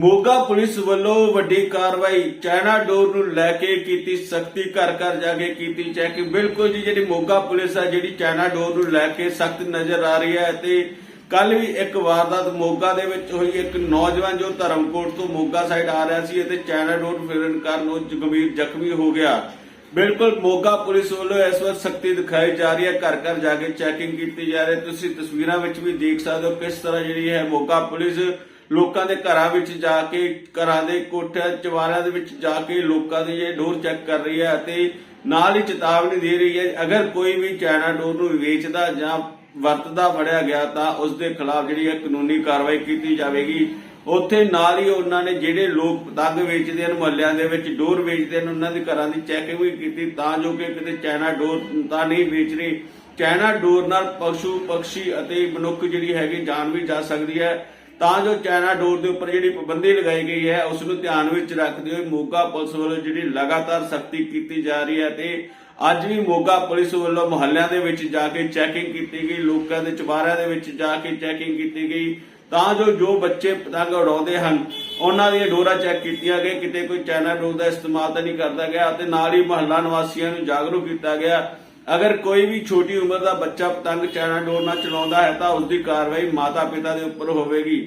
Moga police ਵੱਲੋਂ ਵੱਡੀ ਕਾਰਵਾਈ ਚਾਈਨਾ ਡੋਰ ਨੂੰ ਲੈ ਕੇ ਕੀਤੀ, ਸਖਤੀ ਘਰ ਘਰ ਜਾ ਕੇ ਕੀਤੀ ਚੈਕਿੰਗ ਬਿਲਕੁਲ ਜੀ, ਜਿਹੜੀ ਮੋਗਾ ਪੁਲਿਸ ਆ, ਜਿਹੜੀ ਚਾਈਨਾ ਡੋਰ ਨੂੰ ਲੈ ਕੇ ਸਖਤ ਨਜ਼ਰ ਆ ਰਹੀ ਹੈ ਤੇ ਕੱਲ ਵੀ ਇੱਕ ਵਾਰਦਾਤ ਮੋਗਾ ਦੇ ਵਿੱਚ ਹੋਈ। ਇੱਕ ਨੌਜਵਾਨ ਜੋ ਧਰਮਕੋਟ ਤੋਂ ਮੋਗਾ ਸਾਈਡ ਆ ਰਿਹਾ ਸੀ ਅਤੇ ਚਾਈਨਾ ਡੋਰ ਫਿਰਨ ਕਾਰਨ ਉਹ ਗੰਭੀਰ ਜ਼ਖਮੀ ਹੋ ਗਿਆ। ਬਿਲਕੁਲ ਮੋਗਾ ਪੁਲਿਸ ਵੱਲੋਂ ਇਸ ਵਾਰ ਸਖਤੀ ਦਿਖਾਈ ਜਾ ਰਹੀ ਹੈ। ਘਰ ਘਰ ਜਾ ਕੇ ਚੈਕਿੰਗ ਕੀਤੀ ਜਾ ਰਹੀ ਹੈ। ਤੁਸੀਂ ਤਸਵੀਰਾਂ ਵਿੱਚ ਵੀ ਦੇਖ ਸਕਦੇ ਹੋ ਕਿਸ ਤਰ੍ਹਾਂ ਜਿਹੜੀ ਹੈ ਮੋਗਾ ਪੁਲਿਸ ਲੋਕਾਂ ਦੇ ਘਰਾਂ ਵਿੱਚ ਜਾ ਕੇ, ਘਰਾਂ ਦੇ ਕੋਠਿਆਂ ਚਵਾਰਿਆਂ ਦੇ ਵਿੱਚ ਜਾ ਕੇ ਲੋਕਾਂ ਦੀ ਇਹ ਡੋਰ ਚੈੱਕ ਕਰ ਰਹੀ ਹੈ ਅਤੇ ਨਾਲ ਹੀ ਚੇਤਾਵਨੀ ਦੇ ਰਹੀ ਹੈ, ਅਗਰ ਕੋਈ ਵੀ ਚਾਈਨਾ ਡੋਰ ਨੂੰ ਵੇਚਦਾ ਜਾਂ ਵਰਤਦਾ ਫੜਿਆ ਗਿਆ ਤਾਂ ਉਸ ਦੇ ਖਿਲਾਫ ਜਿਹੜੀ ਹੈ ਕਾਨੂੰਨੀ ਕਾਰਵਾਈ ਕੀਤੀ ਜਾਵੇਗੀ। ਉੱਥੇ ਨਾਲ ਹੀ ਉਹਨਾਂ ਨੇ ਜਿਹੜੇ ਲੋਕ ਪਤੰਗ ਵੇਚਦੇ ਹਨ, ਮੁਹੱਲਿਆਂ ਦੇ ਵਿੱਚ ਡੋਰ ਵੇਚਦੇ ਹਨ, ਉਹਨਾਂ ਦੇ ਘਰਾਂ ਦੀ ਚੈਕਿੰਗ ਵੀ ਕੀਤੀ ਤਾਂ ਜੋ ਕਿ ਕਿਤੇ ਚਾਈਨਾ ਡੋਰ ਤਾਂ ਨਹੀਂ ਵੇਚ ਰਹੀ ਚਾਈਨਾ ਡੋਰ ਨਾਲ ਪਸ਼ੂ ਪੰਛੀ ਅਤੇ ਮਨੁੱਖ ਜਿਹੜੀ ਹੈਗੀ ਜਾਨ ਵੀ ਜਾ ਸਕਦੀ ਹੈ। ਤਾਂ ਜੋ ਚਾਈਨਾ ਡੋਰ ਦੇ ਉੱਪਰ ਜਿਹੜੀ ਪਾਬੰਦੀ ਲਗਾਈ ਗਈ ਹੈ, ਉਸ ਨੂੰ ਧਿਆਨ ਵਿੱਚ ਰੱਖਦੇ ਹੋਏ ਮੋਗਾ ਪੁਲਿਸ ਵੱਲੋਂ ਜਿਹੜੀ ਲਗਾਤਾਰ ਸਖਤੀ ਕੀਤੀ ਜਾ ਰਹੀ ਹੈ ਤੇ ਅੱਜ ਵੀ ਮੋਗਾ ਪੁਲਿਸ ਵੱਲੋਂ ਮੁਹੱਲਿਆਂ ਦੇ ਵਿੱਚ ਜਾ ਕੇ ਚੈਕਿੰਗ ਕੀਤੀ ਗਈ, ਲੋਕਾਂ ਦੇ ਚੁਬਾਰਿਆਂ ਦੇ ਵਿੱਚ ਜਾ ਕੇ ਚੈਕਿੰਗ ਕੀਤੀ ਗਈ। ਤਾਂ ਜੋ ਜੋ ਬੱਚੇ ਪਤੰਗ ਉਡਾਉਂਦੇ ਹਨ, ਉਹਨਾਂ ਦੀਆਂ ਡੋਰਾਂ ਚੈੱਕ ਕੀਤੀਆਂ ਗਏ ਕਿਤੇ ਕੋਈ ਚਾਈਨਾ ਡੋਰ ਦਾ ਇਸਤੇਮਾਲ ਤਾਂ ਨਹੀਂ ਕਰਦਾ ਗਿਆ ਅਤੇ ਨਾਲ ਹੀ ਮੁਹੱਲਾ ਨਿਵਾਸੀਆਂ ਨੂੰ ਜਾਗਰੂਕ ਕੀਤਾ ਗਿਆ। ਅਗਰ ਕੋਈ ਵੀ ਛੋਟੀ ਉਮਰ ਦਾ ਬੱਚਾ ਪਤੰਗ ਚਾਈਨਾ ਡੋਰ ਚਲਾਉਂਦਾ ਹੈ ਤਾਂ ਉਸ ਦੀ ਕਾਰਵਾਈ ਮਾਤਾ ਪਿਤਾ ਦੇ ਉੱਪਰ ਹੋਵੇਗੀ।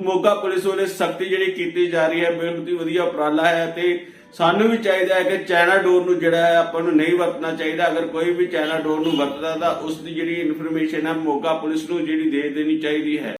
ਮੋਗਾ ਪੁਲਿਸ ਵੱਲੋਂ ਸਖਤੀ ਜਿਹੜੀ ਕੀਤੀ ਜਾ ਰਹੀ ਹੈ ਬਹੁਤ ਹੀ ਵਧੀਆ ਉਪਰਾਲਾ ਹੈ ਤੇ ਸਾਨੂੰ ਵੀ ਚਾਹੀਦਾ ਹੈ ਕਿ ਚਾਈਨਾ ਡੋਰ ਨੂੰ ਜਿਹੜਾ ਹੈ ਆਪਾਂ ਨੂੰ ਨਹੀਂ ਵਰਤਣਾ ਚਾਹੀਦਾ। ਅਗਰ ਕੋਈ ਵੀ ਚਾਈਨਾ ਡੋਰ ਨੂੰ ਵਰਤਦਾ ਤਾਂ ਉਸ ਦੀ ਜਿਹੜੀ ਇਨਫੋਰਮੇਸ਼ਨ ਹੈ ਮੋਗਾ ਪੁਲਿਸ ਨੂੰ ਜਿਹੜੀ ਦੇ ਦੇਣੀ ਚਾਹੀਦੀ ਹੈ।